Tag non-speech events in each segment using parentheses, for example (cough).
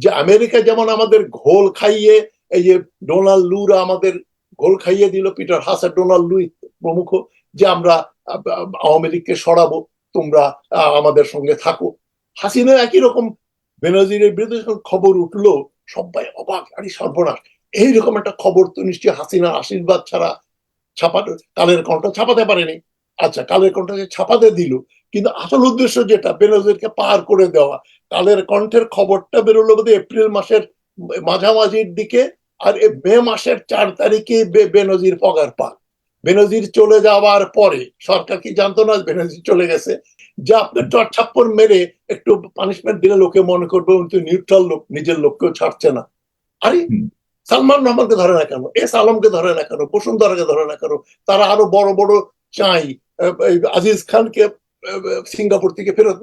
যে আমেরিকা যেমন আমাদের ঘোল খাইয়ে, এই যে ডোনাল্ড লুরা আমাদের ঘোল খাইয়ে দিল, পিটার হাসার ডোনাল্ড লুই প্রমুখ, যে আমরা আওয়ামী লীগকে সরাবো, তোমরা আমাদের সঙ্গে থাকো। হাসিনা একই রকম বেনজিরের বিরুদ্ধে যখন খবর উঠল, সবাই অবাক, আরে সর্বনাশ। এইরকম একটা খবর তো নিশ্চয়ই হাসিনার আশীর্বাদ ছাড়া ছাপাতে, কালের কণ্ঠ ছাপাতে পারেনি। আচ্ছা কালের কণ্ঠকে ছাপাতে দিল কিন্তু আসল উদ্দেশ্য যেটা বেনজিরকে পার করে দেওয়া কালের কণ্ঠের খবরটা বেরোলো বোধহয় এপ্রিল মাসের মাঝামাঝির দিকে আর মে মাসের চার তারিখে বেনজির পগার পান বেনজির চলে যাওয়ার পরে সরকার কি জানতো না বেনজির চলে গেছে? যে আপনার চট ছাপ্পর মেরে একটু পানিশমেন্ট দিলে লোকে মনে করবে উনি তো নিউট্রাল লোক নিজের লোককেও ছাড়ছে না। আরে। সালমান রহমানকে ধরে না কেন? এস আলমকে ধরে না কেন? বসুন্ধরাকে ধরে না কেন? তারা আরও বড় বড় চাই আজিজ খানকে সিঙ্গাপুর থেকে ফেরত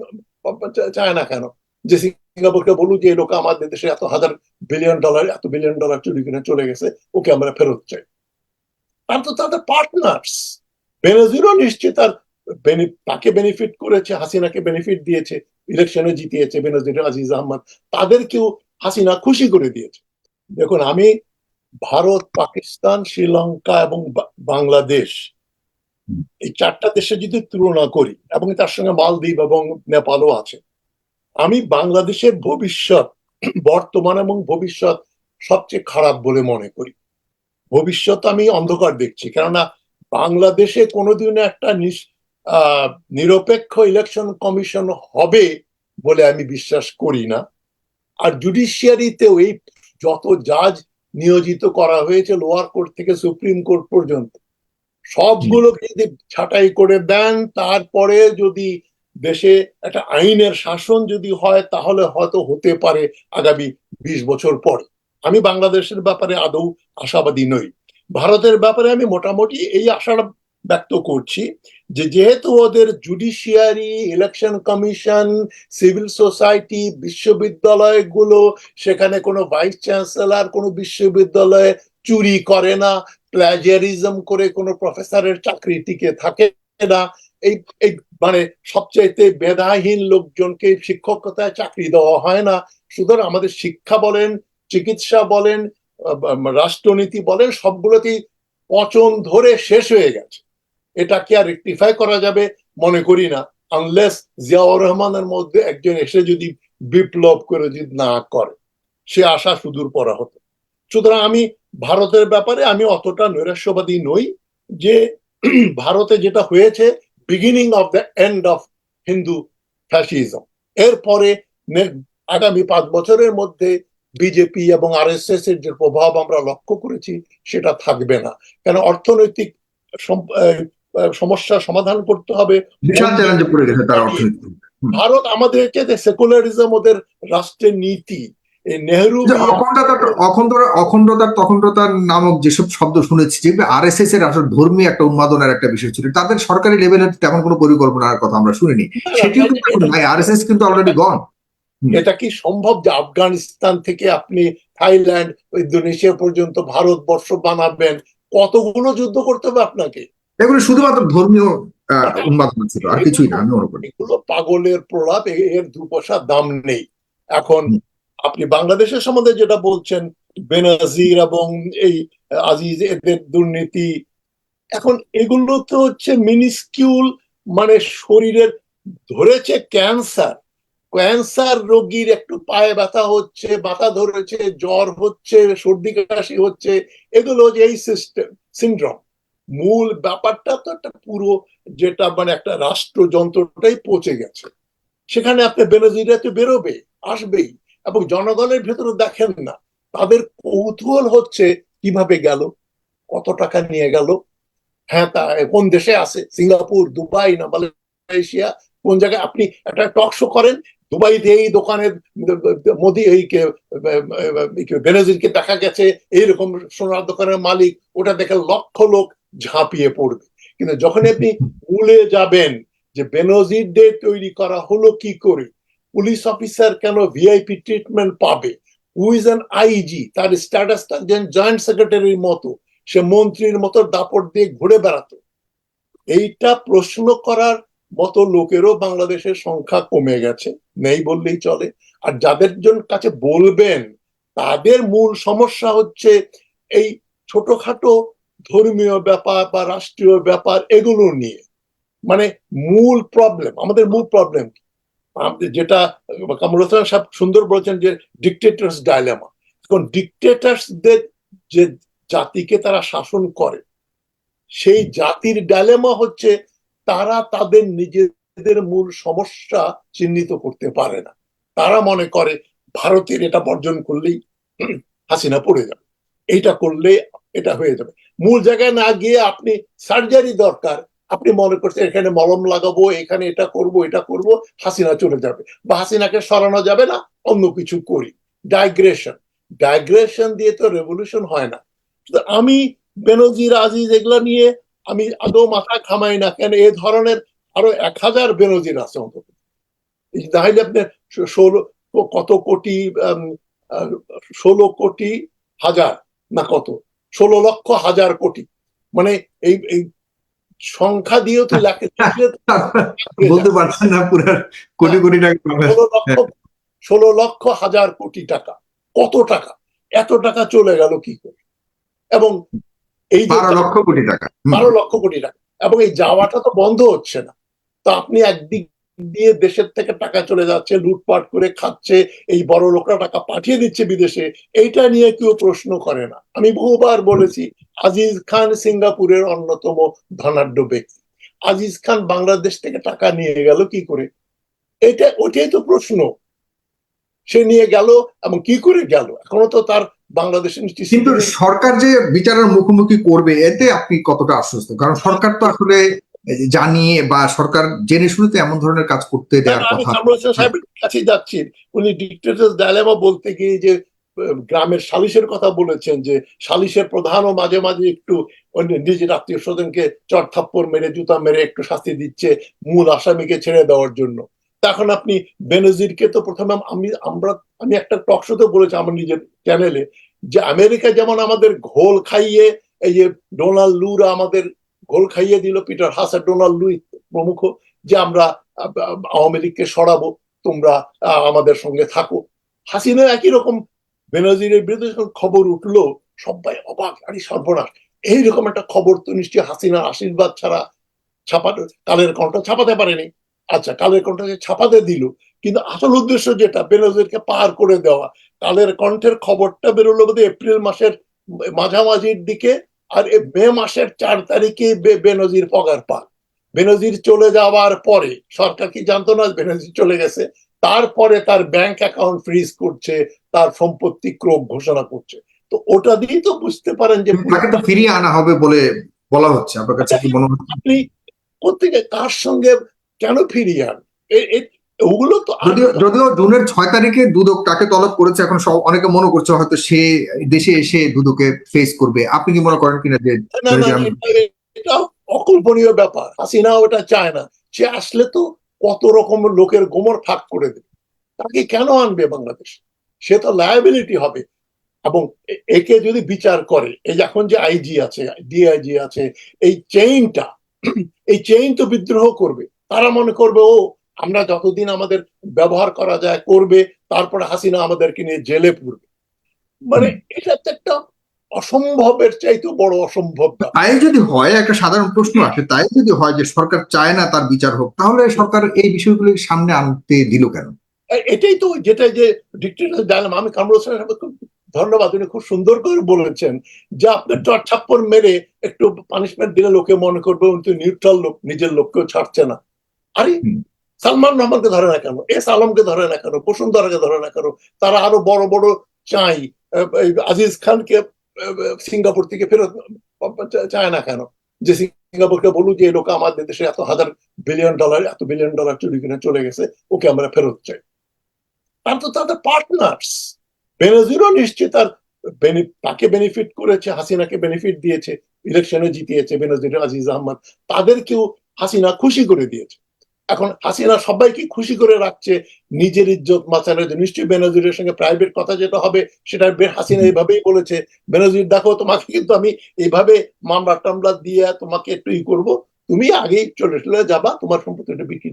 চায় না কেন যে সিঙ্গাপুরকে বলুন যে লোক আমাদের দেশে এত হাজার বিলিয়ন ডলার এত বিলিয়ন ডলার চুরি কিনে চলে গেছে, ওকে আমরা ফেরত চাই তার তো তাদের পার্টনার্স বেনজিরও নিশ্চয়ই তার তাকে বেনিফিট করেছে, হাসিনাকে বেনিফিট দিয়েছে ইলেকশনে জিতিয়েছে বেনজির আজিজ আহমদ তাদেরকেও হাসিনা খুশি করে দিয়েছে দেখুন, আমি ভারত, পাকিস্তান, শ্রীলঙ্কা এবং বাংলাদেশ। এই চারটা দেশে যদি তুলনা করি, এবং তার সঙ্গে মালদ্বীপ এবং নেপালও আছে, আমি বাংলাদেশের ভবিষ্যৎ, বর্তমান এবং ভবিষ্যৎ সবচেয়ে খারাপ বলে মনে করি। ভবিষ্যৎ আমি অন্ধকার দেখছি, কেননা বাংলাদেশে কোনোদিনও একটা নিরপেক্ষ ইলেকশন কমিশন হবে বলে আমি বিশ্বাস করি না। আর জুডিশিয়ারিতেও এই যত জাজ নিয়োজিত করা হয়েছে লোয়ার কোর্ট থেকে সুপ্রিম কোর্ট পর্যন্ত সবগুলোকে যদি ছাঁটাই করে দেন তারপরে যদি দেশে একটা আইনের শাসন যদি হয় তাহলে হয়তো হতে পারে আগামী বিশ বছর পরে। আমি বাংলাদেশের ব্যাপারে আদৌ আশাবাদী নই। ভারতের ব্যাপারে আমি মোটামুটি এই আশাটা ব্যক্ত করছি যে যেহেতু ওদের judiciary election commission civil society বিশ্ববিদ্যালয়গুলো সেখানে কোনো ভাইস চ্যান্সেলর কোনো বিশ্ববিদ্যালয়ে চুরি করে না প্লাজিয়ারিজম করে কোনো প্রফেসরের চাকরি টিকে থাকে না। এই এই মানে সবচাইতে বেদাহীন লোকজনকে শিক্ষকতায় চাকরি দেওয়া হয় না। সুতরাং আমাদের শিক্ষা বলেন, চিকিৎসা বলেন রাষ্ট্রনীতি বলেন, সবগুলোতেই পচন ধরে শেষ হয়ে গেছে। এটা কি আর রেক্টিফাই করা যাবে মনে করি না আনলেস জিয়াউর রহমানের মধ্যে একজন এসে যদি বিপ্লব করে যদি না করে। সে আশা সুদূর পরা হতো সুতরাং আমি ভারতের ব্যাপারে আমি অতটা নৈরাশ্যবাদী নই যে (clears throat) ভারতে যেটা হয়েছে beginning of the end of Hindu fascism এরপরে আগামী পাঁচ বছরের মধ্যে বিজেপি এবং আরএসএস এর যে প্রভাব আমরা লক্ষ্য করেছি সেটা থাকবে না। কেন অর্থনৈতিক সমস্যা সমাধান করতে হবে। ভারত আমাদেরকে সেকুলারিজম ওদের রাষ্ট্রের নীতি নেহরু যে অখণ্ডতা অখণ্ডতা অখণ্ডতার তখণ্ডতার নামক যেসব শব্দ শুনেছি যেগুলো আরএসএস এর আসলে ধর্মীয় একটা উন্মাদনের একটা বিষয় ছিল তাদের সরকারি লেভেলে তেমন কোনো পরিকল্পনার কথা আমরা শুনিনি। সেটিও কিন্তু এখন নাই আরএসএস কিন্তু অলরেডি গন এটা কি সম্ভব যে আফগানিস্তান থেকে আপনি থাইল্যান্ড ইন্দোনেশিয়া পর্যন্ত ভারতবর্ষ বানাবেন? কতগুলো যুদ্ধ করতে হবে আপনাকে? এগুলো শুধুমাত্র ধর্মীয় আহ, উন্মাদনা ছিল আর কিছুই না আমি মনে করি। এগুলো পাগলের প্রলাপ এর দু পয়সা দাম নেই। এখন। আপনি বাংলাদেশের সম্বন্ধে যেটা বলছেন, বেনাজির এবং এই আজিজ, এদের দুর্নীতি, এখন এগুলো তো হচ্ছে মিনিস্কিউল মানে শরীরের ধরেছে ক্যান্সার ক্যান্সার রোগীর একটু পায়ে ব্যথা হচ্ছে ব্যথা ধরেছে, জ্বর হচ্ছে, সর্দি কাশি হচ্ছে, এগুলো যে এই সিস্টেম সিন্ড্রম মূল ব্যাপারটা তো একটা পুরো যেটা মানে একটা রাষ্ট্রযন্ত্রটাই পচে গেছে। সেখানে আপনি বেনজিরা তো বেরোবে, আসবেই। এবং জনগণের ভেতরে দেখেন না। তাদের কৌতূহল হচ্ছে কীভাবে গেল, কত টাকা নিয়ে গেল। হ্যাঁ তা কোন দেশে আছে? সিঙ্গাপুর, দুবাই না মালয়েশিয়া? কোন জায়গায়? আপনি একটা টক শো করেন, দুবাইতে এই দোকানের মোদি এই বেনজিরকে দেখা গেছে, এইরকম সোনার দোকানের মালিক, ওটা দেখে লক্ষ লোক ঝাঁপিয়ে পড়বে। কিন্তু যখন আপনি ভুলে যাবেন যে বেনজিরদের তৈরি করা হলো কি করে পুলিশ অফিসার কেন ভিআইপি ট্রিটমেন্ট পাবে? উইজ অ্যান আইজি তার স্ট্যাটাসটা জয়েন্ট সেক্রেটারির মতো। সে মন্ত্রীর মতো দাপট দিয়ে ঘুরে বেড়াতো। এইটা প্রশ্ন করার মতো লোকেরও বাংলাদেশের সংখ্যা কমে গেছে, নেই বললেই চলে। আর যাদের জন কাছে বলবেন, তাদের মূল সমস্যা হচ্ছে এই ছোটখাটো ধর্মীয় ব্যাপার বা রাষ্ট্রীয় ব্যাপার এগুলো নিয়ে। মানে মূল প্রবলেম আমাদের মূল প্রবলেম যেটা কামরুল সাহেব সুন্দর বলেছেন যে ডিকটেটার্স ডায়লেমা এখন ডিকটেটার্সদের যে জাতিকে তারা শাসন করে, সেই জাতির ডায়লেমা হচ্ছে তারা তাদের নিজেদের মূল সমস্যা চিহ্নিত করতে পারে না। তারা মনে করে ভারতের এটা বর্জন করলেই হাসিনা পড়ে যাবে। এইটা করলে এটা হয়ে যাবে। মূল জায়গায় না গিয়ে আপনি সার্জারি দরকার আপনি মনে করছেন এখানে মলম লাগাবো, এখানে এটা করব এটা করব, হাসিনা চলে যাবে। বা হাসিনাকে সরানো যাবে না, অন্য কিছু করি। ডাইগ্রেশন ডাইগ্রেশন দিয়ে তো রেভলিউশন হয় না। আমি বেনজির আজিজ এগুলা নিয়ে আমি আদৌ মাথা খামাই না কেন? এ ধরনের আরও এক হাজার বেনজির আছে অন্তত। তাহলে আপনি ষোলো, কত কোটি ষোলো কোটি হাজার না কত? ষোলো লক্ষ হাজার কোটি। মানে এই সংখ্যা দিয়েও তো লেখে (laughs) বলতে পারছেন না পুরো কোটি কোটি টাকা ষোলো লক্ষ ষোলো লক্ষ হাজার কোটি টাকা। কত টাকা? এত টাকা চলে গেল কি করে? এবং এই বারো লক্ষ কোটি টাকা। বারো লক্ষ কোটি টাকা। এবং এই যাওয়াটা তো বন্ধ হচ্ছে না। তো আপনি একদিক দিয়ে দেশের থেকে টাকা চলে যাচ্ছে লুটপাট করে খাচ্ছে এই বড় লোকরা টাকা পাঠিয়ে দিচ্ছে বিদেশে এইটা নিয়ে কেউ প্রশ্ন করে না। আমি বহুবার বলেছি আজিজ খান সিঙ্গাপুরের অন্যতম ধনাঢ্য ব্যক্তি। আজিজ খান বাংলাদেশ থেকে টাকা নিয়ে গেল কি করে? এটা ওটাই তো প্রশ্ন। সে নিয়ে গেল এবং কি করে গেল? এখনও তো তার বাংলাদেশের কিন্তু সরকার যে বিচারের মুখোমুখি করবে এতে আপনি কতটা আশ্বস্ত? কারণ সরকার তো আসলে জানিয়ে বা সরকার জেনে শুনে তো এমন ধরনের কাজ করতে দেওয়ার কথা। সাহেবের কাছে যাচ্ছি। উনি ডিক্টেটার্স ডায়লেমা বলতে গিয়ে যে গ্রামের সালিশের কথা বলেছেন যে সালিশের প্রধানও মাঝে মাঝে একটু নিজের আত্মীয় স্বজনকে চট থাপ্পড় মেরে জুতা মেরে একটু শাস্তি দিচ্ছে মূল আসামিকে ছেড়ে দেওয়ার জন্য। তখন আপনি বেনজিরকে তো প্রথমে আমি আমরা আমি একটা টক শোতে বলেছি আমার নিজের চ্যানেলে যে আমেরিকা যেমন আমাদের ঘোল খাইয়ে এই যে ডোনাল্ড লুরা আমাদের ঘোল খাইয়ে দিল পিটার হাসার ডোনাল্ড লুই প্রমুখ যে আমরা, আওয়ামী লীগকে সরাবো, তোমরা আমাদের সঙ্গে থাকো। হাসিনা একই রকম বেনজিরের বিরুদ্ধে খবর উঠল, সবাই অবাক, আরে সর্বনাশ। এইরকম একটা খবর তো নিশ্চয়ই হাসিনার আশীর্বাদ ছাড়া ছাপাতে কালের কণ্ঠ ছাপাতে পারেনি। আচ্ছা কালের কণ্ঠকে ছাপাতে দিল, কিন্তু আসল উদ্দেশ্য যেটা, বেনজিরকে পার করে দেওয়া, কালের কণ্ঠের খবরটা বেরোলো বোধ এপ্রিল মাসের মাঝামাঝির দিকে আর মে মাসের চার তারিখে বেনজির পগার পান বেনজির চলে যাওয়ার পরে সরকার কি জানতো না বেনজির চলে গেছে? তারপরে তার ব্যাংক অ্যাকাউন্ট ফ্রিজ করছে তার সম্পত্তি ক্রোক ঘোষণা করছে। তো ওটা দিয়েই তো বুঝতে পারেন যে ফিরিয়ে আনা হবে বলে বলা হচ্ছে। আপনার কাছে কি মনে হচ্ছে আপনি কোথেকে কার সঙ্গে কেন ফিরিয়ে আন? ওগুলো তো যদিও জুনের ছয় তারিখে দুদক তাকে তলব করেছে এখন সব অনেকে মনে করছে হয়তো সে দেশে এসে দুদকে ফেস করবে। আপনি কি মনে করেন কিনা যে এটা অকল্পনীয় ব্যাপার। হাসিনা ওটা চায় না। সে আসলে তো কত রকম লোকের গোমর ফাঁক করে দেবে। তাকে কেন আনবে বাংলাদেশ? সে তো লায়াবিলিটি হবে। এবং একে যদি বিচার করে এই এখন যে আইজি আছে ডিআইজি আছে এই চেইনটা এই চেইন তো বিদ্রোহ করবে। তারা মনে করবে ও আমরা যতদিন আমাদের ব্যবহার করা যায় করবে তারপরে হাসিনা আমাদেরকে নিয়ে জেলে পড়বে। মানে এটা তো একটা অসম্ভবের চাইতে বড় অসম্ভব তাই যদি হয় একটা সাধারণ প্রশ্ন আসে তাই যদি হয় যে সরকার চায় না তার বিচার হোক তাহলে সরকার এই বিষয়গুলি সামনে আনতে দিল কেন? এটাই তো যেটা যে ডিক্টেটার ডায়লাম আমি কামরুল হোসেন খুব ধন্যবাদ উনি খুব সুন্দর করে বলেছেন যে আপনার চট ছাপ্পর মেরে একটু পানিশমেন্ট দিলে লোকে মনে করবে উনি নিউট্রাল লোক নিজের লোককেও ছাড়ছে না। আরে সালমান রহমানকে ধরে না কেন? এস আলমকে ধরে না কেন? বসুন্ধরাকে ধরে না কেন? তারা আরও বড় বড় চাই আজিজ খানকে সিঙ্গাপুর থেকে ফেরত চায় না কেন? যে সিঙ্গাপুরকে বলুন যে, এই লোক আমাদের দেশে এত হাজার বিলিয়ন ডলার এত বিলিয়ন ডলার চুরি কিনে চলে গেছে, ওকে আমরা ফেরত চাই। তার তো তাদের পার্টনার্স বেনজিরও নিশ্চয়ই তার তাকে বেনিফিট করেছে, হাসিনাকে বেনিফিট দিয়েছে ইলেকশনে জিতিয়েছে বেনজির আজিজ আহমদ। তাদেরকেও হাসিনা খুশি করে দিয়েছে। এখন হাসিনা সবাইকে খুশি করে রাখছে নিজের ইজ্জত মাচানোর জন্য নিশ্চয়ই বেনজিরের সঙ্গে প্রাইভেট কথা যেটা হবে সেটা হাসিনা এইভাবেই বলেছে। বেনজির দেখো তোমাকে কিন্তু আমি এইভাবে মামলা টামলা দিয়ে তোমাকে একটু ই করব। তুমি আগেই চলে চলে যাবা তোমার সম্পত্তিটা বিক্রি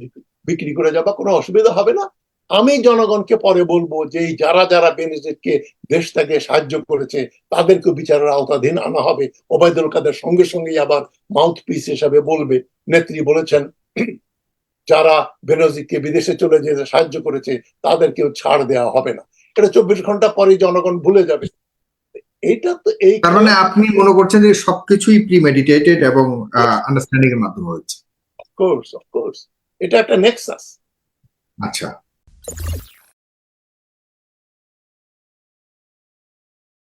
বিক্রি করে যাবা কোনো অসুবিধা হবে না। আমি জনগণকে পরে বলব যে এই যারা যারা বেনিজিটকে দেশ থেকে সাহায্য করেছে তাদেরকে বিচারের আওতাধীন আনা হবে। ওবায়দুল কাদের সঙ্গে সঙ্গেই আবার মাউথ পিস হিসাবে বলবে। নেত্রী বলেছেন যারা বেনজিকে বিদেশে চলে যেতে সাহায্য করেছে তাদেরকেও ছাড় দেওয়া হবে না। এটা চব্বিশ ঘণ্টা পরে জনগণ ভুলে যাবে। এইটা তো এই তার মানে আপনি মনে করছেন যে সবকিছুই প্রিমেডিটেটেড এবং আন্ডারস্ট্যান্ডিং এর মাধ্যমে হচ্ছে অফকোর্স অফকোর্স এটা একটা নেক্সাস আচ্ছা।